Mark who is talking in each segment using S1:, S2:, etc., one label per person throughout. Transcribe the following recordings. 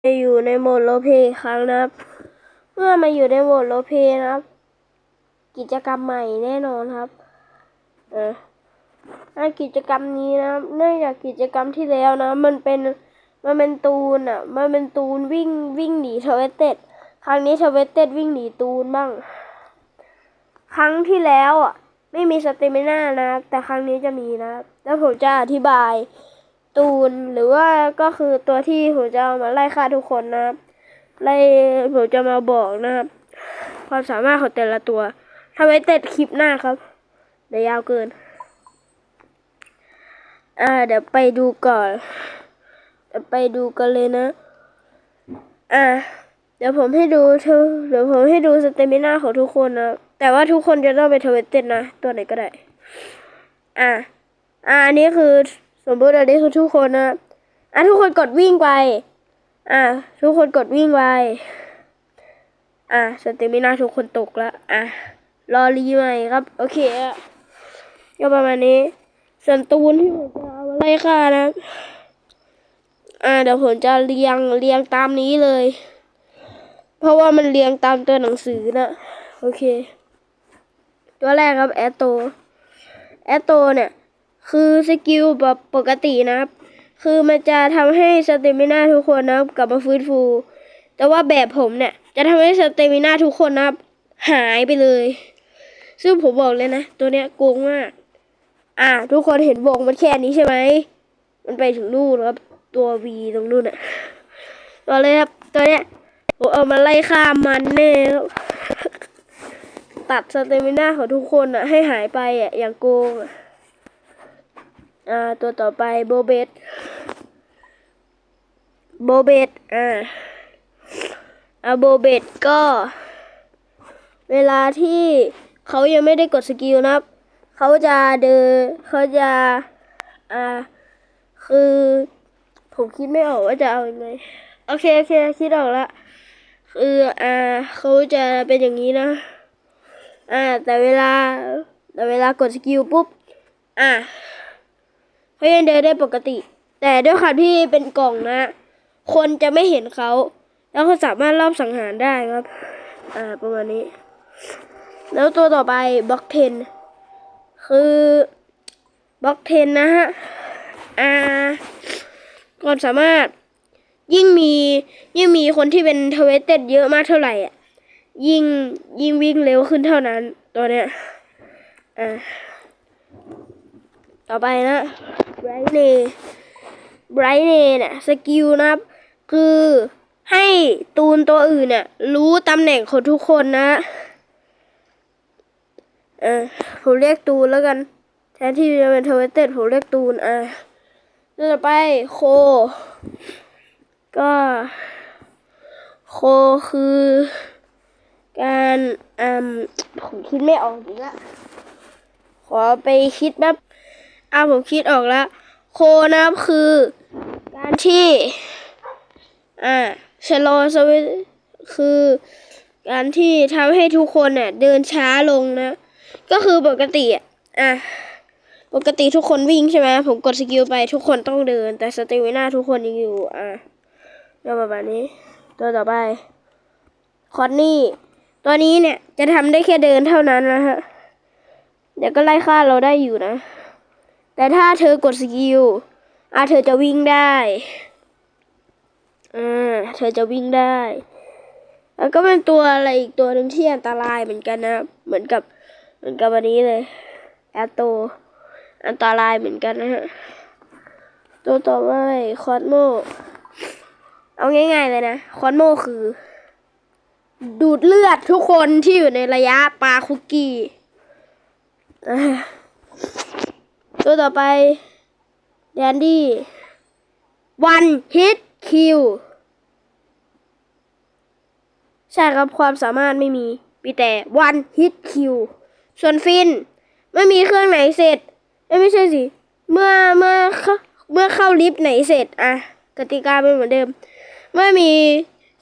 S1: อยู่ในโหมดโรลเพอีกครั้งนะครับ เมื่อมาอยู่ในโหมดโรลเพนะครับ กิจกรรมใหม่แน่นอนครับเออถ้ากิจกรรมนี้นะเนื่องจากกิจกรรมที่แล้วนะ มันเป็นมันเป็นตูนอะ มันเป็นตูนวิ่งวิ่งหนีทเวเต็ดครั้งนี้ทเวเต็ดวิ่งหนีตูนบ้าง ครั้งที่แล้วอะ ไม่มีสเตมิน่านะ แต่ครั้งนี้จะมีนะ แล้วผมจะอธิบาย ตูนหรือว่าก็คือตัวที่ผมจะเอามาไล่ฆ่าทุกคนนะครับ ไล่ผมจะมาบอกนะครับ ความสามารถของแต่ละตัวทำไว้เต็ดคลิปหน้าครับ เดี๋ยวยาวเกิน อ่า เดี๋ยวไปดูก่อนเดี๋ยวไปดูกันเลยนะ อ่า เดี๋ยวผมให้ดูเธอเดี๋ยวผมให้ดูสเตมิน่าของทุกคนนะ แต่ว่าทุกคนจะต้องเป็นทเวเต็ดนะ ตัวไหนก็ได้ อ่าอ่าอันนี้คือ สมมติอันนี้คือทุกคนนะอะทุกคนกดวิ่งไปอะทุกคนกดวิ่งไปอะสเตมินาทุกคนตกแล้วอะรอรีใหม่ครับ โอเคอะก็ประมาณนี้ส่วนตูนที่ผมจะเอาไล่ฆ่านะ อ่าเดี๋ยวผมจะเรียงเรียงตามนี้เลย เพราะว่ามันเรียงตามตัวหนังสือนะโอเค ตัวแรกครับแอตโตแอตโตเนี่ย คือสกิลแบบปกตินะครับ คือมันจะทำให้สเตมินาทุกคนนะครับกลับมาฟื้นฟู แต่ว่าแบบผมเนี่ย จะทำให้สเตมินาทุกคนนะครับ หายไปเลย ซึ่งผมบอกเลยนะ ตัวเนี้ยโกงมาก อ่า ทุกคนเห็นวงมันแค่นี้ใช่ไหม มันไปถึงนู่นครับ ตัว V ตรงนู่นอะตัวเลยครับตัวเนี้ยผมเอามาไล่ฆ่ามันแน่ตัดสเตมินาของทุกคนอะให้หายไปอะอย่างโกงอะ อ่าตัวต่อไปโบเบตโบเบตอ่าอ่าโบเบตก็ เวลาที่เขายังไม่ได้กดสกิลนะครับเขาจะเดินเขาจะอ่าคือผมคิดไม่ออกว่าจะเอาอยัางไงโอเคโอเคคิดออกละคืออ่าเขาจะเป็นอย่างนี้นะอ่าแต่เวลาแต่เวลากดสกิลปุ๊บอ่า เขายังเดินได้ปกติ แต่ด้วยความที่เป็นกล่องนะ คนจะไม่เห็นเขา แล้วเขาสามารถรอบสังหารได้ครับ อ่าประมาณนี้ แล้วตัวต่อไปบล็อกเทนคือบล็อกเทนนะฮะ อ่าความสามารถยิ่งมียิ่งมีคนที่เป็นทเวเต็ดเยอะมากเท่าไหร่อะยิ่งยิ่งวิ่งเร็วขึ้นเท่านั้นตัวเนี้ยอ่าต่อไปนะ ไบรท์เนไบรท์เนเนี่ยสกิลนะครับ คือให้ตูนตัวอื่นเนี่ยรู้ตำแหน่งของทุกคนนะ เออผมเรียกตูนแล้วกัน แทนที่จะเป็นเทเวเตดผมเรียกตูนอะต่อไปโค ก็ โคคือการอืมผมคิดไม่ออกอีกละขอไปคิดแป๊บ อ่าผมคิดออกแล้ว โคนะครับคือ การที่ อ่าชะลอสวิตคือ การที่ทำให้ทุกคนเนี่ยเดินช้าลงนะ ก็คือปกติอะอะปกติทุกคนวิ่งใช่ไหมผมกดสกิลไปทุกคนต้องเดิน แต่สเตมิน่าทุกคนยังอยู่ อะก็ประมาณนี้ ตัวต่อไปคอนนี่ตัวนี้เนี่ยจะทำได้แค่เดินเท่านั้นนะฮะเดี๋ยวก็ไล่ฆ่าเราได้อยู่นะ แต่ถ้าเธอกดสกิลอะเธอจะวิ่งได้อ่าเธอจะวิ่งได้แล้วก็เป็นตัวอะไรอีกตัวหนึ่งที่อันตรายเหมือนกันนะ เหมือนกับเหมือนกับวันนี้เลยแอตโตอันตรายเหมือนกันนะฮะตัวต่อไปคอสโมเอาง่ายๆเลยนะคอสโมคือ ดูดเลือดทุกคนที่อยู่ในระยะปลาคุกกี้อ่า ตัวต่อไปแดนดี้วันฮิตคิวใช่ครับความสามารถไม่มีมีแต่วันฮิตคิวส่วนฟินไม่มีเครื่องไหนเสร็จเอ้ยไม่ใช่สิเมื่อเมื่อเมื่อเข้าลิฟต์ไหนเสร็จอะกติกาเป็นเหมือนเดิม เมื่อมี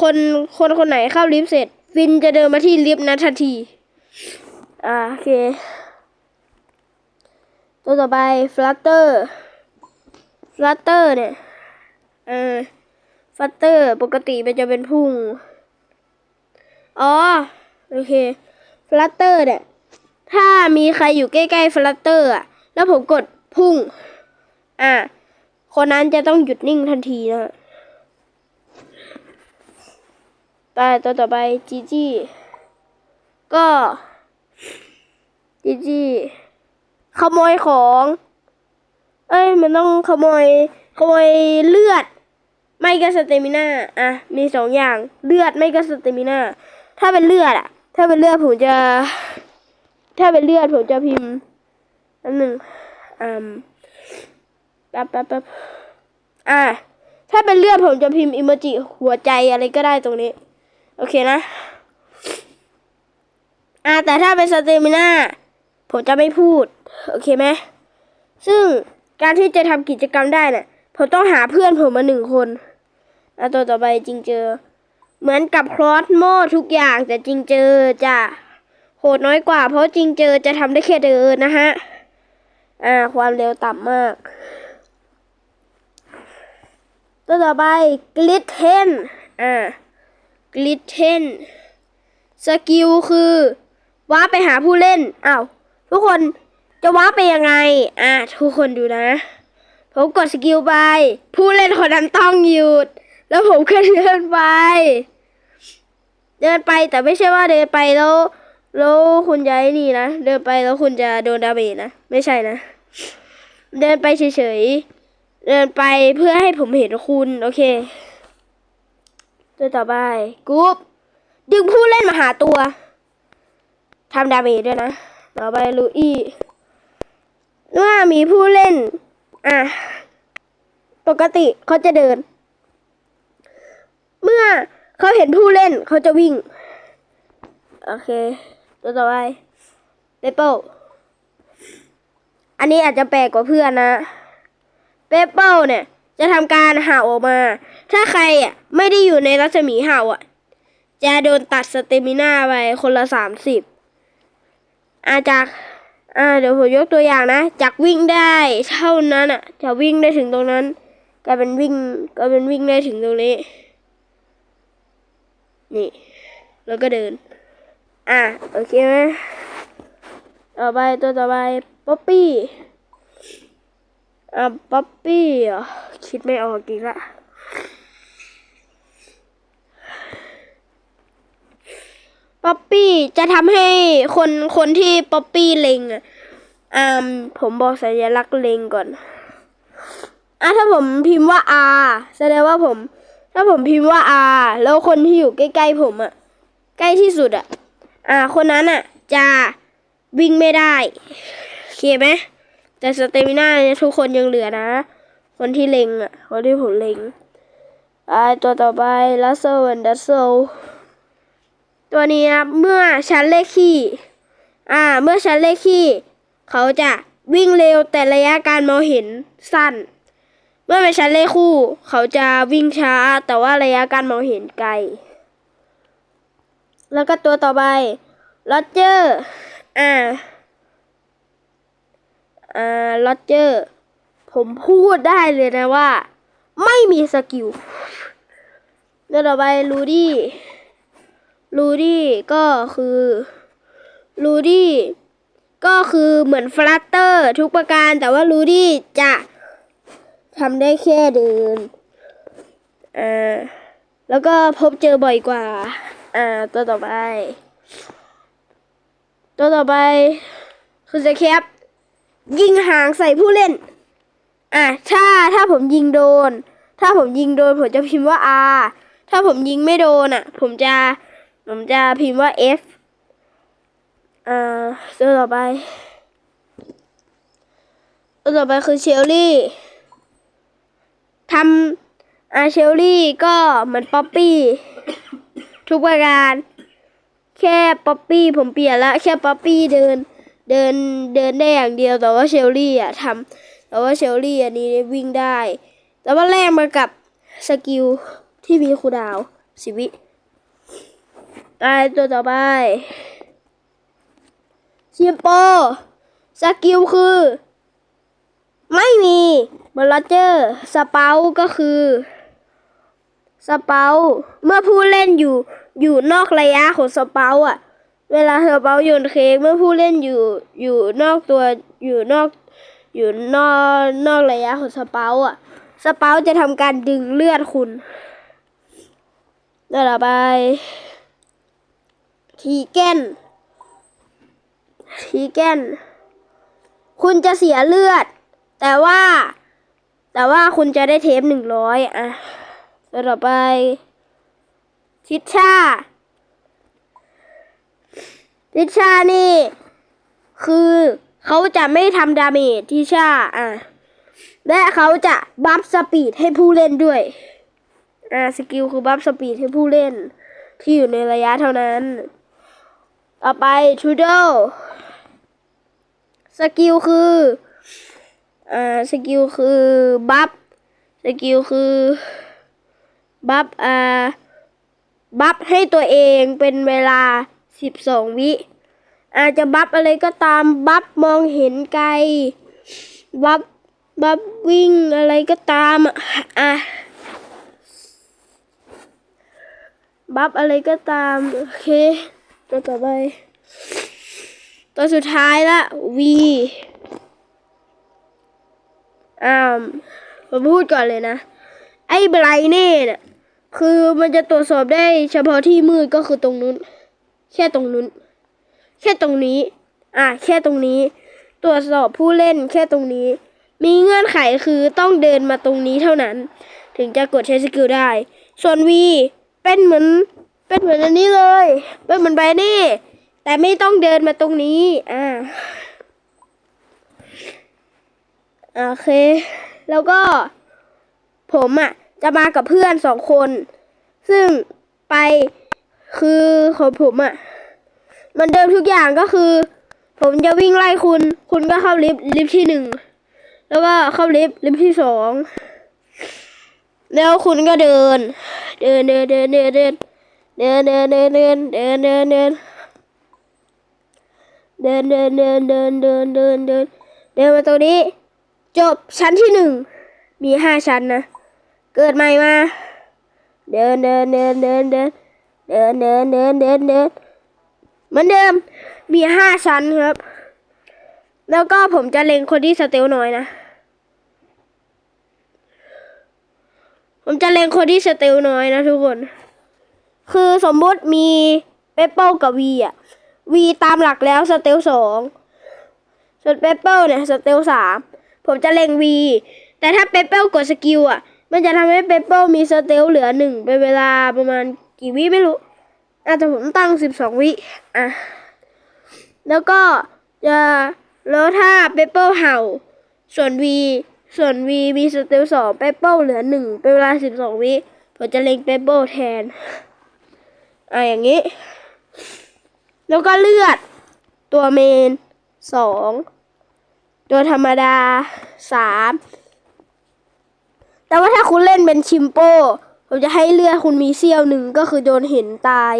S1: คนคนคนไหนเข้าลิฟต์เสร็จ ฟินจะเดินมาที่ลิฟต์นั้นทันทีอ่าโอเค ตัวต่อไป Flutter Flutter เนี่ย เออฟัตเตอร์ปกติมันจะเป็นพุ่ง อ๋อ โอเคฟลัตเตอร์เนี่ย ถ้ามีใครอยู่ใกล้ๆฟลัตเตอร์อะ แล้วผมกดพุ่ง อะ คนนั้นจะต้องหยุดนิ่งทันทีนะฮะตายตัวต่อไปจีจี้ก็จีจี้ ขโมยของ เอ้ย มันต้องขโมย ขโมยเลือด ไม่ก็สเตมิน่าอะ มีสองอย่าง เลือดไม่ก็สเตมิน่าถ้าเป็นเลือดอะถ้าเป็นเลือดผมจะ ถ้าเป็นเลือดผมจะพิมพ์อันหนึ่งอืมแป๊บแป๊บแป๊บอะถ้าเป็นเลือดผมจะพิมพ์อิโมจิหัวใจอะไรก็ได้ตรงนี้ โอเคนะ อะแต่ถ้าเป็นสเตมิน่า ผมจะไม่พูด โอเคไหมซึ่งการที่จะทำกิจกรรมได้เนี่ยผมต้องหาเพื่อนผมมาหนึ่งคนอะตัวต่อไปจริงเจอ เหมือนกับครอสโมทุกอย่างแต่จริงเจอจะโหดน้อยกว่า เพราะจริงเจอจะทำได้แค่เดินนะฮะอ่าความเร็วต่ำมาก ตัวต่อไปกลิทเทนอ่ากลิทเทนสกิลคือว้าไปหาผู้เล่นอ้าว ทุกคนจะว้าไปยังไง อะ ทุกคนดูนะ ผมกดสกิลไป ผู้เล่นคนนั้นต้องหยุด แล้วผมก็เดินไป เดินไปแต่ไม่ใช่ว่าเดินไปแล้วแล้วคุณจะนี่นะ เดินไปแล้วคุณจะโดนดาเมจนะ ไม่ใช่นะ เดินไปเฉยๆ เดินไปเพื่อให้ผมเห็นคุณ โอเค ตัวต่อไปกรุ๊ปดึงผู้เล่นมาหาตัวทำดาเมจด้วยนะ ต่อไปลูอี้เมื่อมีผู้เล่น อะ ปกติเขาจะเดิน เมื่อเขาเห็นผู้เล่นเขาจะวิ่ง โอเค ตัวต่อไปเปเปิลอันนี้อาจจะแปลกกว่าเพื่อนนะเปเปิลเนี่ย จะทำการเห่าออกมา ถ้าใครอะไม่ได้อยู่ในรัศมีเห่าอะ จะโดนตัดสเตมิน่าไปคนละสามสิบ อาจากอ่าเดี๋ยวผมยกตัวอย่างนะ จากวิ่งได้เท่านั้นอะ จะวิ่งได้ถึงตรงนั้นกลายเป็นวิ่งกลายเป็นวิ่งได้ถึงตรงนี้ นี่ แล้วก็เดิน อะโอเคไหมต่อไปตัวต่อไปป๊อปปี้อะป๊อปปี้เหรอคิดไม่ออกจริงละ ป๊อปปี้จะทำให้คนคนที่ป๊อปปี้เล็งอะอ่าผมบอกสัญลักษณ์เล็งก่อนอะถ้าผมพิมพ์ว่า R แสดงว่าผม ถ้าผมพิมพ์ว่า R แล้วคนที่อยู่ใกล้ๆผมอะใกล้ที่สุดอะอ่า คนนั้นอะจะวิ่งไม่ได้โอเคไหมแต่สเตมิน่าเนี่ยทุกคนยังเหลือนะ คนที่เล็งอะคนที่ผมเล็งอ่าตัวต่อไปลัสเซลดัสเซล ตัวนี้นะเมื่อชั้นเลขขี้อ่า เมื่อชั้นเลขขี้เขาจะวิ่งเร็วแต่ระยะการมองเห็นสั้น เมื่อเป็นชั้นเลขคู่ เขาจะวิ่งช้าแต่ว่าระยะการมองเห็นไกล แล้วก็ตัวต่อไปลอเจอร์อ่าอ่าลอเจอร์ผมพูดได้เลยนะว่า ไม่มีสกิลตัวต่อไปลูดี้ ลูดี้ก็คือลูดี้ก็คือเหมือนฟลัตเตอร์ทุกประการแต่ว่าลูดี้จะทำได้แค่เดินอ่าแล้วก็พบเจอบ่อยกว่า อ่า ตัวต่อไป ตัวต่อไป คือสแคปยิงหางใส่ผู้เล่น อะ ถ้าถ้าผมยิงโดน ถ้าผมยิงโดน ผมจะพิมพ์ว่า R ถ้าผมยิงไม่โดนอะ ผมจะ ผมจะพิมพ์ว่า F อ่าตัวต่อไปตัวต่อไปคือเชลลี่ทำอาเชลลี่ก็เหมือนป๊อปปี้ ทุกประการ แค่ป๊อปปี้ผมเปลี่ยนละแค่ป๊อปปี้เดิน เดินเดินได้อย่างเดียวแต่ว่าเชลลี่อะทำแต่ว่าเชลลี่อันนี้วิ่งได้ แต่ว่าแลกมากับสกิลที่มีคูดาวสิวิ ตายตัวต่อไปเชียมโปสกิลคือ ไม่มีบอลเจอร์สเปาก็คือสเปาเมื่อผู้เล่นอยู่อยู่นอกระยะของสเปาอะ เวลาสเปาโยนเค้กเมื่อผู้เล่นอยู่อยู่นอกตัวอยู่นอกอยู่นอกนอกระยะของสเปาอะ สเปาจะทำการดึงเลือดคุณต่อไป ทีแกนทีแกนคุณจะเสียเลือด แต่ว่า แต่ว่าคุณจะได้เทปหนึ่งร้อยอะต่อไป ทิชชา ทิชชานี่ คือเขาจะไม่ทำดาเมจทิชชาอะและเขาจะบัฟสปีดให้ผู้เล่นด้วย อ่า สกิลคือบัฟสปีดให้ผู้เล่น ที่อยู่ในระยะเท่านั้น ต่อไปทูโดสกิลคืออ่าสกิลคือบัฟสกิลคือบัฟอ่าบัฟให้ตัวเองเป็นเวลาสิบสองวิ อาจจะบัฟอะไรก็ตามบัฟมองเห็นไกลบัฟบัฟวิ่งอะไรก็ตามอะอะบัฟอะไรก็ตาม โอเค ตัวต่อไป ตัวสุดท้ายละ V อ่าผมพูดก่อนเลยนะ ไอ้ไบรเน่เนี่ยคือมันจะตรวจสอบได้เฉพาะที่มืดก็คือตรงนู้น แค่ตรงนู้น แค่ตรงนี้ อะแค่ตรงนี้ ตรวจสอบผู้เล่นแค่ตรงนี้ มีเงื่อนไขคือต้องเดินมาตรงนี้เท่านั้น ถึงจะกดใช้สกิลได้ ส่วน V เป็นเหมือน เป็นเหมือนอันนี้เลย เป็นเหมือนไบรเน่แต่ไม่ต้องเดินมาตรงนี้ อ่าโอเค แล้วก็ ผมอะ จะมากับเพื่อนสองคน ซึ่งไปคือของผมอะ มันเดิมทุกอย่างก็คือ ผมจะวิ่งไล่คุณ คุณก็เข้าลิฟต์ลิฟต์ที่หนึ่ง แล้วก็เข้าลิฟต์ลิฟต์ที่สอง แล้วคุณก็เดิน เดินเดินเดินเดินเดิน เดินเดินเดินเดินเดินเดินเดินเดินเดินเดินเดินเดินเดินเดินเดินมาตรงนี้ จบชั้นที่หนึ่งมีห้าชั้นนะ เกิดใหม่มา เดินเดินเดินเดินเดินเดินเดินเดินเดินเดินเหมือนเดิมมีห้าชั้นครับ แล้วก็ผมจะเล็งคนที่สเตลน้อยนะ ผมจะเล็งคนที่สเตลน้อยนะทุกคน คือสมมติมีเปเปิลกับวีอะวีตามหลักแล้วสเตลสองส่วนเปเปิลเนี่ยสเตลสามผมจะเล็งวีแต่ถ้าเปเปิลกดสกิลอะ มันจะทำให้เปเปิลมีสเตลเหลือหนึ่งเป็นเวลาประมาณกี่วิไม่รู้อาจจะผมตั้งสิบสองวิอะแล้วก็จะแล้วถ้าเปเปิลเห่า ส่วนวีส่วนวีมีสเตลสองเปเปิลเหลือหนึ่งเป็นเวลาสิบสองวิผมจะเล็งเปเปิลแทน อะอย่างนี้ แล้วก็เลือด ตัวเมนสองตัวธรรมดาสามแต่ว่าถ้าคุณเล่นเป็นชิมโป้ผมจะให้เลือดคุณมีเซี่ยวหนึ่งก็คือโดนเห็นตาย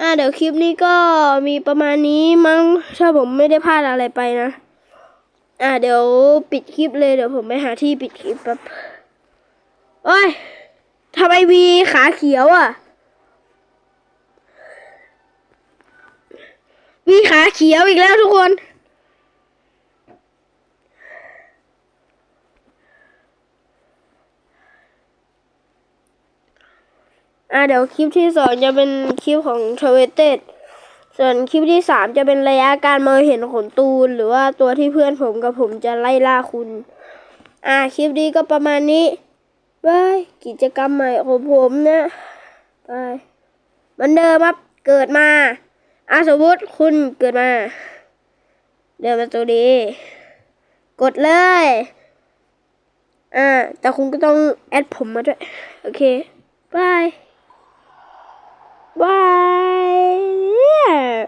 S1: อ่าเดี๋ยวคลิปนี้ก็มีประมาณนี้มั้งถ้าผมไม่ได้พลาดอะไรไปนะ อ่าเดี๋ยวปิดคลิปเลยเดี๋ยวผมไปหาที่ปิดคลิปแป๊บโอ้ย ทำไมวีขาเขียวอะ วีขาเขียวอีกแล้วทุกคน อ่าเดี๋ยวคลิปที่สองจะเป็นคลิปของทเวเต็ดส่วนคลิปที่สามจะเป็นระยะการมองเห็นขนตูน หรือว่าตัวที่เพื่อนผมกับผมจะไล่ล่าคุณ อ่าคลิปนี้ก็ประมาณนี้ บายกิจกรรมใหม่ของผมนะบายเหมือนเดิมครับ เกิดมาอาสมมติคุณเกิดมา เดินมาตัวนี้กดเลย อ่า แต่คุณก็ต้องแอดผมมาด้วย โอเคบาย Bye. Yeah.